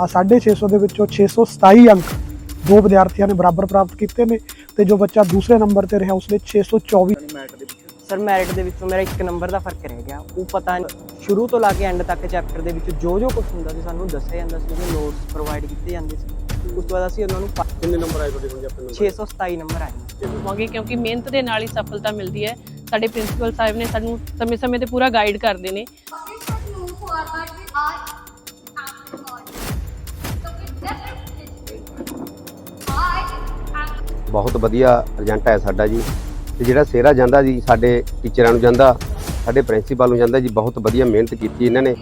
ਆ 650 ਦੇ ਵਿੱਚੋਂ 627 ਅੰਕ ਦੋ ਵਿਦਿਆਰਥੀਆਂ ਨੇ ਬਰਾਬਰ ਪ੍ਰਾਪਤ ਕੀਤੇ ਨੇ ਤੇ ਜੋ ਬੱਚਾ ਦੂਸਰੇ ਨੰਬਰ ਤੇ ਰਿਹਾ ਉਸਨੇ 624 ਸਰ ਮੈਰਿਟ ਦੇ ਵਿੱਚੋਂ। ਮੇਰਾ ਇੱਕ ਨੰਬਰ ਦਾ ਫ਼ਰਕ ਰਹਿ ਗਿਆ। ਉਹ ਪਤਾ ਨਹੀਂ ਸ਼ੁਰੂ ਤੋਂ ਲਾ ਕੇ ਐਂਡ ਤੱਕ ਚੈਪਟਰ ਦੇ ਵਿੱਚ ਜੋ ਜੋ ਕੁਝ ਹੁੰਦਾ ਸੀ ਸਾਨੂੰ ਦੱਸਿਆ ਜਾਂਦਾ ਸੀ ਉਹਦੇ ਨੋਟਸ ਪ੍ਰੋਵਾਈਡ ਕੀਤੇ ਜਾਂਦੇ ਸੀ। ਉਸ ਤੋਂ ਬਾਅਦ ਅਸੀਂ ਉਹਨਾਂ ਨੂੰ ਕਿੰਨੇ ਨੰਬਰ ਆਏ ਤੁਹਾਡੇ ਹੁਣ ਜੀ ਆਪਣੇ 627 ਨੰਬਰ ਆਏ। ਹੋਵਾਂਗੇ ਕਿਉਂਕਿ ਮਿਹਨਤ ਦੇ ਨਾਲ ਹੀ ਸਫਲਤਾ ਮਿਲਦੀ ਹੈ। ਸਾਡੇ ਪ੍ਰਿੰਸੀਪਲ ਸਾਹਿਬ ਨੇ ਸਾਨੂੰ ਸਮੇਂ-ਸਮੇਂ ਤੇ ਪੂਰਾ ਗਾਈਡ ਕਰਦੇ ਨੇ। ਬਹੁਤ ਵਧੀਆ ਰਿਜ਼ਲਟ ਆਇਆ ਸਾਡਾ ਜੀ ਤੇ ਜਿਹੜਾ ਸਿਹਰਾ ਜਾਂਦਾ ਜੀ ਸਾਡੇ ਟੀਚਰਾਂ ਨੂੰ ਜਾਂਦਾ ਸਾਡੇ ਪ੍ਰਿੰਸੀਪਲ ਨੂੰ ਜਾਂਦਾ ਜੀ ਬਹੁਤ ਵਧੀਆ ਮਿਹਨਤ ਕੀਤੀ ਇਹਨਾਂ ਨੇ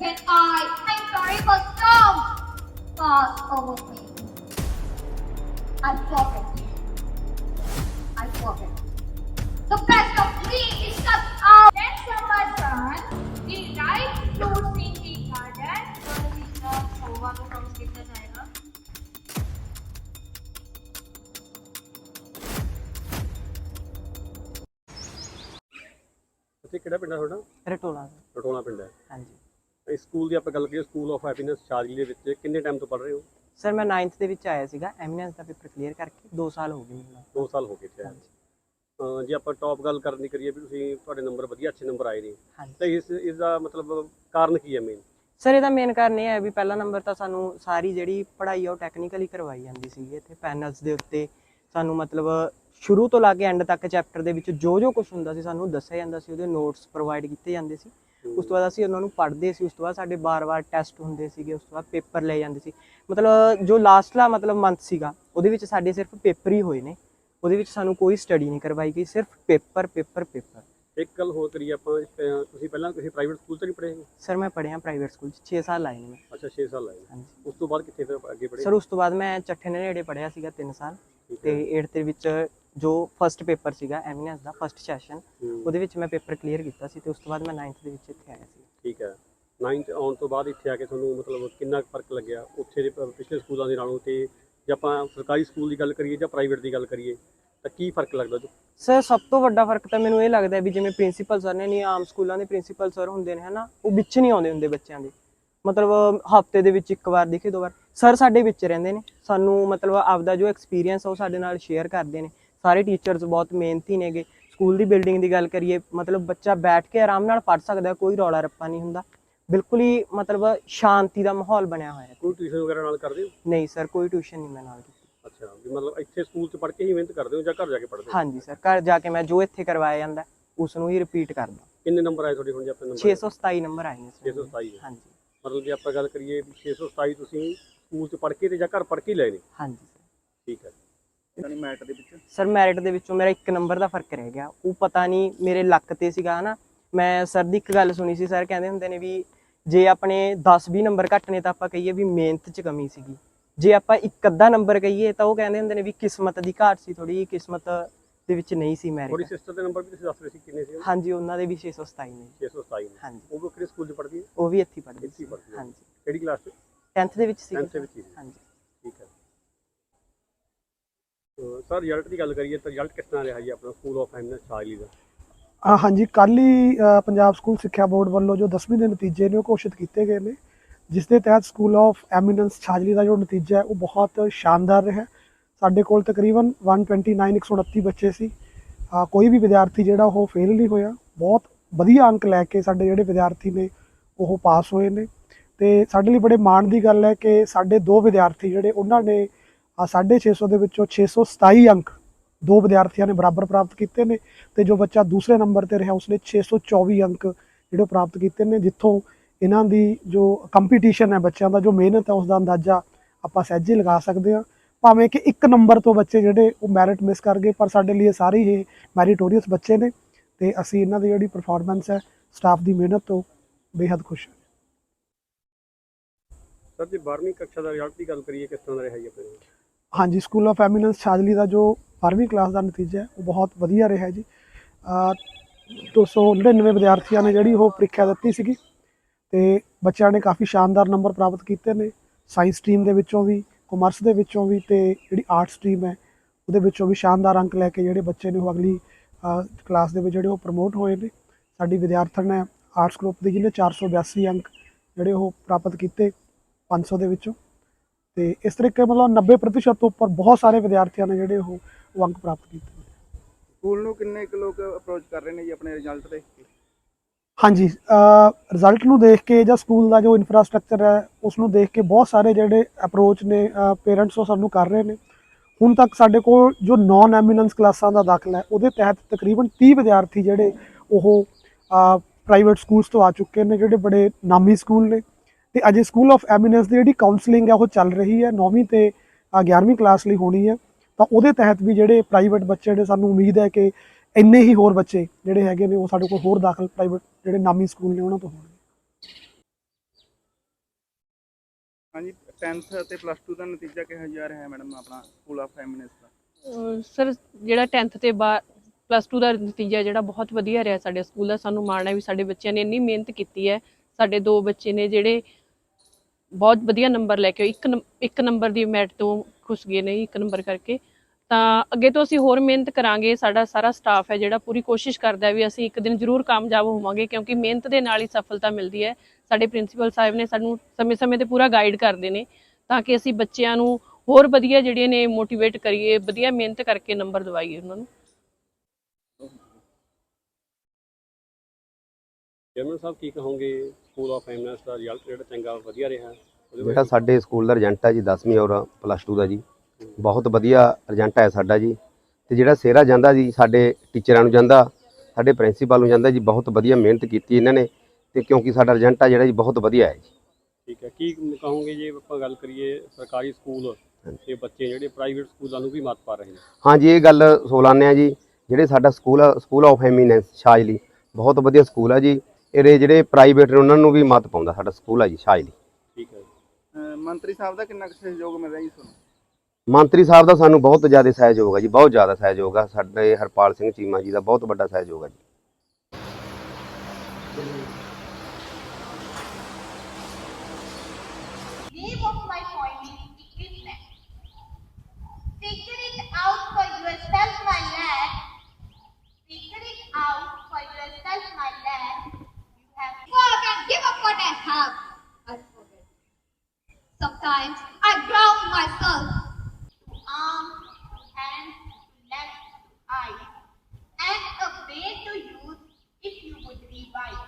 When I think the river storm pass over me, I forget. I forget. The best of me ਇੱਥੇ ਕਿਹੜਾ ਪਿੰਡ ਹੈ ਤੁਹਾਡਾ? ਰਟੋਲਾ ਦਾ। ਰਟੋਲਾ ਪਿੰਡ ਹੈ। ਹਾਂਜੀ। ਇਸ ਸਕੂਲ ਦੀ ਆਪਾਂ ਗੱਲ ਕਰੀਏ ਸਕੂਲ ਆਫ ਹੈਪੀਨੈਸ ਸ਼ਾਜਲੀ ਦੇ ਵਿੱਚ ਕਿੰਨੇ ਟਾਈਮ ਤੋਂ ਪੜ੍ਹ ਰਹੇ ਹੋ? ਸਰ ਮੈਂ 9th ਦੇ ਵਿੱਚ ਆਇਆ ਸੀਗਾ ਐਮੀਨੈਂਸ ਦਾ ਪੇਪਰ ਕਲੀਅਰ ਕਰਕੇ 2 ਸਾਲ ਹੋ ਗਏ ਮੈਨੂੰ 2 ਸਾਲ ਹੋ ਗਏ ਅਹ ਜੇ ਆਪਾਂ ਟੌਪ ਗੱਲ ਕਰਨ ਦੀ ਕਰੀਏ ਵੀ ਤੁਸੀਂ ਤੁਹਾਡੇ ਨੰਬਰ ਵਧੀਆ ਅੱਛੇ ਨੰਬਰ ਆਏ ਨੇ। ਤਾਂ ਇਸ ਇਸ ਦਾ ਮਤਲਬ ਕਾਰਨ ਕੀ ਹੈ ਮੇਨ ਸਰ ਇਹਦਾ ਮੇਨ ਕਾਰਨ ਇਹ ਹੈ ਵੀ ਪਹਿਲਾ ਨੰਬਰ ਤਾਂ ਸਾਨੂੰ ਸਾਰੀ ਜਿਹੜੀ ਪੜ੍ਹਾਈ ਆ ਉਹ ਟੈਕਨੀਕਲੀ ਕਰਵਾਈ ਜਾਂਦੀ ਸੀ ਇੱਥੇ ਪੈਨਲਸ ਦੇ ਉੱਤੇ ਸਾਨੂੰ ਮਤਲਬ ਸ਼ੁਰੂ ਤੋਂ ਲਾ ਕੇ ਐਂਡ ਤੱਕ ਚੈਪਟਰ ਦੇ ਵਿੱਚ ਜੋ ਜੋ ਕੁਝ ਹੁੰਦਾ ਸੀ ਸਾਨੂੰ ਦੱਸਿਆ ਜਾਂਦਾ ਸੀ ਉਹਦੇ ਨੋਟਸ ਪ੍ਰੋਵਾਈਡ ਕੀਤੇ ਜਾਂਦੇ ਸੀ। ਉਸ ਤੋਂ ਬਾਅਦ ਅਸੀਂ ਉਹਨਾਂ ਨੂੰ ਪੜ੍ਹਦੇ ਸੀ ਉਸ ਤੋਂ ਬਾਅਦ ਸਾਡੇ ਬਾਰ-ਬਾਰ ਟੈਸਟ ਹੁੰਦੇ ਸੀਗੇ ਉਸ ਤੋਂ ਬਾਅਦ ਪੇਪਰ ਲਏ ਜਾਂਦੇ ਸੀ। ਮਤਲਬ ਜੋ ਲਾਸਟਲਾ ਮਤਲਬ ਮੰਥ ਸੀਗਾ ਉਹਦੇ ਵਿੱਚ ਸਾਡੇ ਸਿਰਫ ਪੇਪਰ ਹੀ ਹੋਏ ਨੇ। ਉਹਦੇ ਵਿੱਚ ਸਾਨੂੰ ਕੋਈ ਸਟੱਡੀ ਨਹੀਂ ਕਰਵਾਈ ਗਈ ਸਿਰਫ ਪੇਪਰ ਪੇਪਰ ਪੇਪਰ ਇੱਕ ਗੱਲ ਹੋਰ ਕਰੀਏ ਆਪਾਂ ਅਹ ਤੁਸੀਂ ਪਹਿਲਾਂ ਕਿਸੇ ਪ੍ਰਾਈਵੇਟ ਸਕੂਲ 'ਚ ਨਹੀਂ ਪੜ੍ਹੇ ਹੋ? ਸਰ ਮੈਂ ਪੜ੍ਹਿਆ ਪ੍ਰਾਈਵੇਟ ਸਕੂਲ 'ਚ 6 ਸਾਲ ਲਾਏ ਨੇ ਮੈਂ। ਅੱਛਾ 6 ਸਾਲ ਹਾਂਜੀ। ਉਸ ਤੋਂ ਬਾਅਦ ਕਿੱਥੇ ਫਿਰ ਅੱਗੇ ਪੜ੍ਹੇ? ਸਰ ਉਸ ਤੋਂ ਬਾਅਦ ਮੈਂ ਚੱਠੇ ਨੇ ਨੇੜੇ ਪੜ੍ਹਿਆ ਸੀਗਾ 3 ਸਾਲ। ਠੀਕ ਤੇ ਹੈ। 8th ਦੇ ਵਿੱਚ ਜੋ ਫਰਸਟ ਪੇਪਰ ਸੀਗਾ ਐਮੀਨੈਂਸ ਦਾ ਫਰਸਟ ਸੈਸ਼ਨ ਹੂੰ, ਉਹਦੇ ਵਿੱਚ ਮੈਂ ਪੇਪਰ ਕਲੀਅਰ ਕੀਤਾ ਸੀ ਤੇ ਉਸ ਤੋਂ ਬਾਅਦ ਮੈਂ 9th ਦੇ ਵਿੱਚ ਇੱਥੇ ਆਇਆ ਸੀ। ਠੀਕ ਹੈ। 9th ਆਉਣ ਤੋਂ ਬਾਅਦ ਇੱਥੇ ਆ ਕੇ ਤੁਹਾਨੂੰ ਮਤਲਬ ਕਿੰਨਾ ਕੁ ਫ਼ਰਕ ਲੱਗਿਆ? ਉੱਥੇ ਦੇ ਪ- ਪਿਛਲੇ ਸਕੂਲਾਂ ਦੇ ਨਾਲੋਂ ਤੇ ਜੇ ਆਪਾਂ ਸਰਕਾਰੀ ਸਕੂਲ ਦੀ ਗੱਲ ਕਰੀਏ ਜਾਂ ਪ੍ਰਾਈਵੇਟ ਦੀ ਗੱਲ ਕਰੀਏ? ਤਾਂ ਕੀ ਫ਼ਰਕ ਲੱਗਦਾ ਜੋ ਸਰ ਸਭ ਤੋਂ ਵੱਡਾ ਫ਼ਰਕ ਤਾਂ ਮੈਨੂੰ ਇਹ ਲੱਗਦਾ ਵੀ ਜਿਵੇਂ ਪ੍ਰਿੰਸੀਪਲ ਸਰ ਨੇ ਨਹੀਂ ਆਮ ਸਕੂਲਾਂ ਦੇ ਪ੍ਰਿੰਸੀਪਲ ਸਰ ਹੁੰਦੇ ਨੇ ਹਨਾ ਉਹ ਵਿੱਚ ਨਹੀਂ ਆਉਂਦੇ ਹੁੰਦੇ ਬੱਚਿਆਂ ਦੇ। ਮਤਲਬ ਹਫ਼ਤੇ ਦੇ ਵਿੱਚ ਇੱਕ ਵਾਰ ਦਿਖੇ ਦੋ ਵਾਰ। ਸਰ ਸਾਡੇ ਵਿੱਚ ਰਹਿੰਦੇ ਨੇ। ਸਾਨੂੰ ਮਤਲਬ ਆਪਦਾ ਜੋ ਐਕਸਪੀਰੀਅੰਸ ਉਹ ਸਾਡੇ ਨਾਲ ਸ਼ੇਅਰ ਕਰਦੇ ਨੇ। ਸਾਰੇ ਟੀਚਰਸ ਬਹੁਤ ਮਿਹਨਤੀ ਨੇਗੇ। ਸਕੂਲ ਦੀ ਬਿਲਡਿੰਗ ਦੀ ਗੱਲ ਕਰੀਏ ਮਤਲਬ ਬੱਚਾ ਬੈਠ ਕੇ ਆਰਾਮ ਨਾਲ ਪੜ੍ਹ ਸਕਦਾ ਕੋਈ ਰੌਲਾ ਰੱਪਾ ਨਹੀਂ ਹੁੰਦਾ। ਬਿਲਕੁਲ ਹੀ ਮਤਲਬ ਸ਼ਾਂਤੀ ਦਾ ਮਾਹੌਲ ਬਣਿਆ ਹੋਇਆ ਹੈ। ਕੋਈ ਟਿਊਸ਼ਨ ਵਗੈਰਾ ਨਾਲ ਕਰਦੇ ਹੋ? ਨਹੀਂ ਸਰ ਕੋਈ ਟਿਊਸ਼ਨ ਨਹੀਂ ਮੈਂ ਨਾਲ ਕੀਤੀ। ਅੱਛਾ ਵੀ ਮਤਲਬ ਇੱਥੇ ਸਕੂਲ 'ਚ ਪੜ੍ਹ ਕੇ ਹੀ ਮਿਹਨਤ ਕਰਦੇ ਹੋ ਜਾਂ ਘਰ ਜਾ ਕੇ ਪੜ੍ਹਦੇ ਹੋ? ਹਾਂਜੀ ਸਰ ਘਰ ਜਾ ਕੇ ਮੈਂ ਜੋ ਇੱਥੇ ਕਰਵਾਇਆ ਜਾਂਦਾ ਉਸ ਨੂੰ ਹੀ ਰਿਪੀਟ ਕਰਦਾ। ਕਿੰਨੇ ਨੰਬਰ ਆਏ ਤੁਹਾਡੇ ਹੁਣ ਜੇ ਆਪਣੇ ਨੰਬਰ 627 ਨੰਬਰ ਆਏ ਨੇ ਸਰ 627 ਹਾਂਜੀ। ਮਤਲਬ ਜੇ ਆਪਾਂ ਗੱਲ ਕਰੀਏ ਵੀ 627 ਤੁਸੀਂ ਸਕੂਲ 'ਚ ਪੜ੍ਹ ਕੇ ਤੇ ਜਾਂ ਘਰ ਪੜ੍ਹ ਕੇ ਹੀ ਲਏ ਨੇ? ਹਾਂਜੀ ਸਰ ਠੀਕ ਹੈ ਮੈਟ ਦੇ ਵਿੱਚ? ਸਰ ਮੈਰਿਟ ਦੇ ਵਿੱਚੋਂ ਮੇਰਾ ਇੱਕ ਨੰਬਰ ਦਾ ਫ਼ਰਕ ਰਹਿ ਗਿਆ। ਉਹ ਪਤਾ ਨਹੀਂ ਮੇਰੇ ਲੱਕ ਤੇ ਸੀਗਾ ਹਨਾ ਮੈਂ ਸਰ ਦੀ ਇੱਕ ਗੱਲ ਸੁਣੀ ਸੀ ਸਰ ਕਹਿੰਦੇ ਹੁੰਦੇ ਨੇ ਵੀ ਜੇ ਆਪਣੇ 10-20 ਨੰਬਰ ਘੱਟ ਨੇ ਤਾਂ ਆਪਾਂ ਕਹੀਏ ਵੀ ਮਿਹਨਤ 'ਚ ਕਮੀ ਸੀਗੀ। ਜੇ ਆਪਾਂ ਇੱਕ ਅੱਧਾ ਨੰਬਰ ਕਹੀਏ ਤਾਂ ਉਹ ਕਹਿੰਦੇ ਹੁੰਦੇ ਨੇ ਵੀ ਕਿਸਮਤ ਦੀ ਘਾਟ ਸੀ ਥੋੜੀ ਕਿਸਮਤ ਦੇ ਵਿੱਚ ਨਹੀਂ ਸੀ ਮੈਰਿਟ ਸਿਸਟਰ ਦੇ ਨੰਬਰ ਵੀ ਤੁਸੀਂ ਦੱਸ ਰਹੇ ਸੀ ਕਿੰਨੇ ਸੀ ਹਾਂਜੀ ਉਹਨਾਂ ਦੇ ਵੀ 627 ਨੇ। 627 ਨੇ। ਹਾਂਜੀ। ਉਹ ਵੀ ਕਿਹੜੇ ਸਕੂਲ 'ਚ ਪੜ੍ਹਦੀ ਹੈ? ਉਹ ਵੀ ਇੱਥੇ ਹੀ ਪੜ੍ਹਦੇ ਸੀ। ਹਾਂਜੀ। ਕਿਹੜੀ ਕਲਾਸ 'ਚ? 10th ਦੇ ਵਿੱਚ ਸੀ 10th ਦੇ ਵਿੱਚ ਸੀ। ਹਾਂਜੀ। ਠੀਕ ਹੈ। ਸਰ ਰਿਜ਼ਲਟ ਦੀ ਗੱਲ ਕਰੀਏ ਤਾਂ ਰਿਜ਼ਲਟ ਕਿਸ ਤਰ੍ਹਾਂ ਰਿਹਾ ਜੀ ਆਪਣਾ ਸਕੂਲ ਆਫ ਹੈਮਨੈਸ ਸ਼ਾਜਲੀ ਦਾ? ਹਾਂਜੀ ਕੱਲ੍ਹ ਹੀ ਪੰਜਾਬ ਸਕੂਲ ਸਿੱਖਿਆ ਬੋਰਡ ਵੱਲੋਂ ਜੋ 10ਵੀਂ ਦੇ ਨਤੀਜੇ ਨੇ ਉਹ ਘੋਸ਼ਿਤ ਕੀਤੇ ਗਏ ਨੇ। ਜਿਸ ਦੇ ਤਹਿਤ ਸਕੂਲ ਆਫ ਐਮੀਨੈਂਸ ਛਾਜਲੀ ਦਾ ਜੋ ਨਤੀਜਾ ਹੈ, ਉਹ ਬਹੁਤ ਸ਼ਾਨਦਾਰ ਰਿਹਾ। ਸਾਡੇ ਕੋਲ ਤਕਰੀਬਨ 129 129 ਬੱਚੇ ਸੀ। ਕੋਈ ਵੀ ਵਿਦਿਆਰਥੀ ਜਿਹੜਾ ਉਹ ਫੇਲ ਨਹੀਂ ਹੋਇਆ। ਬਹੁਤ ਵਧੀਆ ਅੰਕ ਲੈ ਕੇ ਸਾਡੇ ਜਿਹੜੇ ਵਿਦਿਆਰਥੀ ਨੇ, ਉਹ ਪਾਸ ਹੋਏ ਨੇ। ਤੇ ਸਾਡੇ ਲਈ ਬੜੇ ਮਾਣ ਦੀ ਗੱਲ ਹੈ ਕਿ ਸਾਡੇ ਦੋ ਵਿਦਿਆਰਥੀ ਜਿਹੜੇ, ਉਹਨਾਂ ਨੇ ਆ 650 ਦੇ ਵਿੱਚੋਂ 627 ਅੰਕ ਦੋ ਵਿਦਿਆਰਥੀਆਂ ਨੇ ਬਰਾਬਰ ਪ੍ਰਾਪਤ ਕੀਤੇ ਨੇ। ਤੇ ਜੋ ਬੱਚਾ ਦੂਸਰੇ ਨੰਬਰ ਤੇ ਰਿਹਾ, ਉਸਨੇ 624 ਅੰਕ ਜਿਹੜੇ ਉਹ ਪ੍ਰਾਪਤ ਕੀਤੇ ਨੇ, ਜਿੱਥੋਂ ਇਹਨਾਂ ਦੀ ਜੋ ਕੰਪੀਟੀਸ਼ਨ ਹੈ ਬੱਚਿਆਂ ਦਾ ਜੋ ਮਿਹਨਤ ਹੈ ਉਸ ਦਾ ਅੰਦਾਜ਼ਾ ਆਪਾਂ ਸਹਿਜੇ ਲਗਾ ਸਕਦੇ ਹਾਂ। ਭਾਵੇਂ ਕਿ ਇੱਕ ਨੰਬਰ ਤੋਂ ਬੱਚੇ ਜਿਹੜੇ ਉਹ ਮੈਰਿਟ ਮਿਸ ਕਰ ਗਏ ਪਰ ਸਾਡੇ ਲਈ ਇਹ ਸਾਰੇ ਹੀ ਮੈਰੀਟੋਰੀਅਸ ਬੱਚੇ ਨੇ ਤੇ ਅਸੀਂ ਇਹਨਾਂ ਦੀ ਜਿਹੜੀ ਪਰਫਾਰਮੈਂਸ ਹੈ ਸਟਾਫ ਦੀ ਮਿਹਨਤ ਤੋਂ ਬੇਹੱਦ ਖੁਸ਼ ਹਾਂ। ਸਰ ਜੀ 12ਵੀਂ ਕਕਸ਼ਾ ਦਾ ਰਿਜ਼ਲਟ ਦੀ ਗੱਲ ਕਰੀਏ ਕਿਸ ਤਰ੍ਹਾਂ ਦਾ ਰਿਹਾ ਜੀ ਆਪਣੇ ਹਾਂਜੀ ਸਕੂਲ ਆਫ ਐਮਿਨੈਂਸ ਛਾਜਲੀ ਦਾ ਜੋ 12ਵੀਂ ਕਲਾਸ ਦਾ ਨਤੀਜਾ ਉਹ ਬਹੁਤ ਵਧੀਆ ਰਿਹਾ ਜੀ। 299 ਵਿਦਿਆਰਥੀਆਂ ਨੇ ਜਿਹੜੀ ਉਹ ਪ੍ਰੀਖਿਆ ਦਿੱਤੀ ਸੀਗੀ। ਤੇ ਬੱਚਿਆਂ ਨੇ ਕਾਫੀ ਸ਼ਾਨਦਾਰ ਨੰਬਰ ਪ੍ਰਾਪਤ ਕੀਤੇ ਨੇ ਸਾਇੰਸ ਸਟਰੀਮ ਦੇ ਵਿੱਚੋਂ ਵੀ ਕਾਮਰਸ ਦੇ ਵਿੱਚੋਂ ਵੀ ਤੇ ਜਿਹੜੀ ਆਰਟ ਸਟਰੀਮ ਹੈ, ਉਹਦੇ ਵਿੱਚੋਂ ਵੀ ਸ਼ਾਨਦਾਰ ਅੰਕ ਲੈ ਕੇ ਜਿਹੜੇ ਬੱਚੇ ਨੇ ਉਹ ਅਗਲੀ ਕਲਾਸ ਦੇ ਵਿੱਚ ਜਿਹੜੇ ਉਹ ਪ੍ਰਮੋਟ ਹੋਏ ਨੇ। ਸਾਡੀ ਵਿਦਿਆਰਥਣ ਹੈ ਆਰਟਸ ਗਰੁੱਪ ਦੀ ਜਿਹਨੇ 482 ਅੰਕ ਜਿਹੜੇ ਉਹ ਪ੍ਰਾਪਤ ਕੀਤੇ 500 ਦੇ ਵਿੱਚੋਂ। ਤੇ ਇਸ ਤਰੀਕੇ ਮਤਲਬ 90% ਤੋਂ ਉੱਪਰ ਬਹੁਤ ਸਾਰੇ ਵਿਦਿਆਰਥੀਆਂ ਨੇ ਜਿਹੜੇ ਉਹ ਉਹ ਅੰਕ ਪ੍ਰਾਪਤ ਕੀਤੇ ਸਕੂਲ ਨੂੰ ਕਿੰਨੇ ਕੁ ਲੋਕ ਅਪਰੋਚ ਕਰ ਰਹੇ ਨੇ ਜੀ ਆਪਣੇ ਰਿਜ਼ਲਟ ਦੇ? ਹਾਂਜੀ ਰਿਜ਼ਲਟ ਨੂੰ ਦੇਖ ਕੇ ਜਾਂ ਸਕੂਲ ਦਾ ਜੋ ਇਨਫਰਾਸਟ੍ਰਕਚਰ ਹੈ ਉਸ ਨੂੰ ਦੇਖ ਕੇ ਬਹੁਤ ਸਾਰੇ ਜਿਹੜੇ ਅਪਰੋਚ ਨੇ ਪੇਰੈਂਟਸ ਉਹ ਸਾਨੂੰ ਕਰ ਰਹੇ ਨੇ। ਹੁਣ ਤੱਕ ਸਾਡੇ ਕੋਲ ਜੋ ਨਾਨ ਐਮੀਨੈਂਸ ਕਲਾਸਾਂ ਦਾ ਦਾਖਲਾ ਹੈ ਉਹਦੇ ਤਹਿਤ ਤਕਰੀਬਨ 30 ਵਿਦਿਆਰਥੀ ਜਿਹੜੇ ਉਹ ਪ੍ਰਾਈਵੇਟ ਸਕੂਲਸ ਤੋਂ ਆ ਚੁੱਕੇ ਨੇ ਜਿਹੜੇ ਬੜੇ ਨਾਮੀ ਸਕੂਲ ਨੇ। ਤੇ ਅਜੇ ਸਕੂਲ ਆਫ ਐਮੀਨੈਂਸ ਦੀ ਜਿਹੜੀ ਕਾਉਂਸਲਿੰਗ ਹੈ ਉਹ ਚੱਲ ਰਹੀ ਹੈ 9ਵੀਂ ਤੇ ਅ, 11ਵੀਂ ਕਲਾਸ ਲਈ ਹੋਣੀ ਹੈ। ਤਾਂ ਉਹਦੇ ਤਹਿਤ ਵੀ ਜਿਹੜੇ ਪ੍ਰਾਈਵੇਟ ਬੱਚੇ ਨੇ ਸਾਨੂੰ ਉਮੀਦ ਹੈ ਕਿ ਇੰਨੇ ਹੀ ਹੋਰ ਬੱਚੇ ਜਿਹੜੇ ਹੈਗੇ ਨੇ ਉਹ ਸਾਡੇ ਕੋਲ ਹੋਰ ਦਾਖਲ ਪ੍ਰਾਈਵੇਟ ਜਿਹੜੇ ਨਾਮੀ ਸਕੂਲ ਨੇ ਉਹਨਾਂ ਤੋਂ ਹੋਣਗੇ। ਹਾਂਜੀ 10th ਅਤੇ ਪਲੱਸ 2 ਦਾ ਨਤੀਜਾ ਕਿਹੋ ਜਿਹਾ ਰਿਹਾ ਮੈਡਮ ਆਪਣਾ ਸਕੂਲ ਆਫ ਐਮਿਨੈਂਸ ਦਾ? ਸਰ ਜਿਹੜਾ 10th ਤੇ ਬਾਅਦ ਪਲੱਸ 2 ਦਾ ਨਤੀਜਾ ਜਿਹੜਾ ਬਹੁਤ ਵਧੀਆ ਰਿਹਾ ਸਾਡੇ ਸਕੂਲ ਦਾ ਸਾਨੂੰ ਮਾਣ ਹੈ ਵੀ ਸਾਡੇ ਬੱਚਿਆਂ ਨੇ ਇੰਨੀ ਮਿਹਨਤ ਕੀਤੀ ਹੈ। ਸਾਡੇ ਦੋ ਬੱਚੇ ਨੇ ਜਿਹੜੇ ਬਹੁਤ ਵਧੀਆ ਨੰਬਰ ਲੈ ਕੇ। ਇੱਕ ਇੱਕ ਨੰਬਰ ਦੀ ਮੈਟ ਤੋਂ ਖੁੱਸ ਗਏ ਨੇ ਇੱਕ ਨੰਬਰ ਕਰਕੇ। ਤਾਂ ਅੱਗੇ ਤੋਂ ਅਸੀਂ ਹੋਰ ਮਿਹਨਤ ਕਰਾਂਗੇ ਸਾਡਾ ਸਾਰਾ ਸਟਾਫ ਹੈ ਜਿਹੜਾ ਪੂਰੀ ਕੋਸ਼ਿਸ਼ ਕਰਦਾ ਵੀ ਅਸੀਂ ਇੱਕ ਦਿਨ ਜ਼ਰੂਰ ਕਾਮਯਾਬ ਹੋਵਾਂਗੇ ਕਿਉਂਕਿ ਮਿਹਨਤ ਦੇ ਨਾਲ ਹੀ ਸਫਲਤਾ ਮਿਲਦੀ ਹੈ। ਸਾਡੇ ਪ੍ਰਿੰਸੀਪਲ ਸਾਹਿਬ ਨੇ ਸਾਨੂੰ ਸਮੇਂ-ਸਮੇਂ ਤੇ ਪੂਰਾ ਗਾਈਡ ਕਰਦੇ ਨੇ ਤਾਂ ਕਿ ਅਸੀਂ ਬੱਚਿਆਂ ਨੂੰ ਹੋਰ ਵਧੀਆ ਜਿਹੜੀਆਂ ਨੇ ਮੋਟੀਵੇਟ ਕਰੀਏ ਵਧੀਆ ਮਿਹਨਤ ਕਰਕੇ ਨੰਬਰ ਦਵਾਈਏ ਉਹਨਾਂ ਨੂੰ। ਚੇਅਰਮੈਨ ਸਾਹਿਬ ਕੀ ਕਹੋਗੇ? ਸਕੂਲ ਆਫ ਐਮਨੈਸ ਦਾ ਰਿਜ਼ਲਟ ਜਿਹੜਾ ਚੰਗਾ ਵਧੀਆ ਰਿਹਾ। ਜਿਹੜਾ ਸਾਡੇ ਸਕੂਲ ਦਾ ਰਿਜ਼ਲਟ ਹੈ ਜੀ 10ਵੀਂ ਔਰ ਪਲੱਸ 2 ਦਾ ਜੀ। ਬਹੁਤ ਵਧੀਆ ਰਿਜ਼ਲਟ ਹੈ ਸਾਡਾ ਜੀ। ਤੇ ਜਿਹੜਾ ਸਿਹਰਾ ਜਾਂਦਾ ਜੀ ਸਾਡੇ ਟੀਚਰਾਂ ਨੂੰ ਜਾਂਦਾ ਸਾਡੇ ਪ੍ਰਿੰਸੀਪਲ ਨੂੰ ਜਾਂਦਾ ਜੀ ਬਹੁਤ ਵਧੀਆ ਮਿਹਨਤ ਕੀਤੀ ਇਹਨਾਂ ਨੇ ਤੇ ਕਿਉਂਕਿ ਸਾਡਾ ਰਿਜ਼ਲਟ ਆ ਜਿਹੜਾ ਜੀ ਬਹੁਤ ਵਧੀਆ ਹੈ ਜੀ। ਠੀਕ ਹੈ ਕੀ ਕਹੋਗੇ ਜੇ ਆਪਾਂ ਗੱਲ ਕਰੀਏ ਸਰਕਾਰੀ ਸਕੂਲ ਤੇ ਬੱਚੇ ਜਿਹੜੇ ਪ੍ਰਾਈਵੇਟ ਸਕੂਲਾਂ ਨੂੰ ਵੀ ਮੱਤ ਪਾ ਰਹੇ ਨੇ? ਹਾਂਜੀ ਇਹ ਗੱਲ ਸੋਲਾਨੇ ਆ ਜੀ ਜਿਹੜੇ ਸਾਡਾ ਸਕੂਲ ਆ ਸਕੂਲ ਆਫ ਐਮੀਨੈਂਸ ਸ਼ਾਜਲੀ ਬਹੁਤ ਵਧੀਆ ਸਕੂਲ ਆ ਜੀ। ਇਹਦੇ ਜਿਹੜੇ ਪ੍ਰਾਈਵੇਟ ਨੇ ਉਹਨਾਂ ਨੂੰ ਵੀ ਮੱਤ ਪਾਉਂਦਾ ਸਾਡਾ ਸਕੂਲ ਆ ਜੀ ਸ਼ਾਜਲੀ। ਠੀਕ ਹੈ ਮੰਤਰੀ ਸਾਹਿਬ ਦਾ ਕਿੰਨਾ ਕੁ ਸਹਿਯੋਗ ਮਿਲ ਰਿਹਾ ਜੀ ਤੁਹਾਨੂੰ? ਮੰਤਰੀ ਸਾਹਿਬ ਦਾ ਸਾਨੂੰ ਬਹੁਤ ਜ਼ਿਆਦਾ ਸਹਿਯੋਗ ਹੈ ਜੀ, ਬਹੁਤ ਜ਼ਿਆਦਾ ਸਹਿਯੋਗ ਹੈ ਸਾਡੇ ਹਰਪਾਲ ਸਿੰਘ ਚੀਮਾ ਜੀ ਦਾ ਬਹੁਤ ਵੱਡਾ ਸਹਿਯੋਗ ਹੈ ਜੀ। Name of my point vai.